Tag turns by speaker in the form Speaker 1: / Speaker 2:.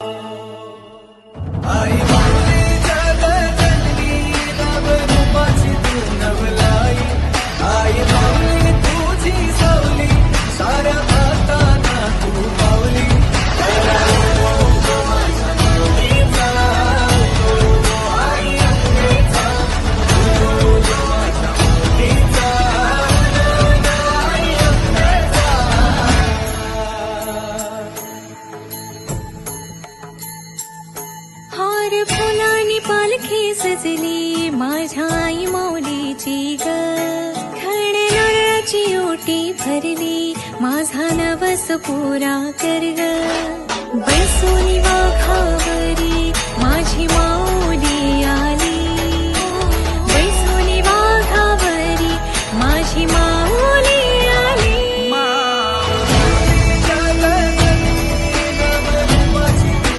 Speaker 1: आई
Speaker 2: फुलानी पालखे सजली. माझ्या आई माऊलीची ग. घड नारळाची ओटी भरली. माझा नवस पुरा कर ग. बसूनी वाघावरी माझी माऊली आली. बसूनी वाघावरी माझी मा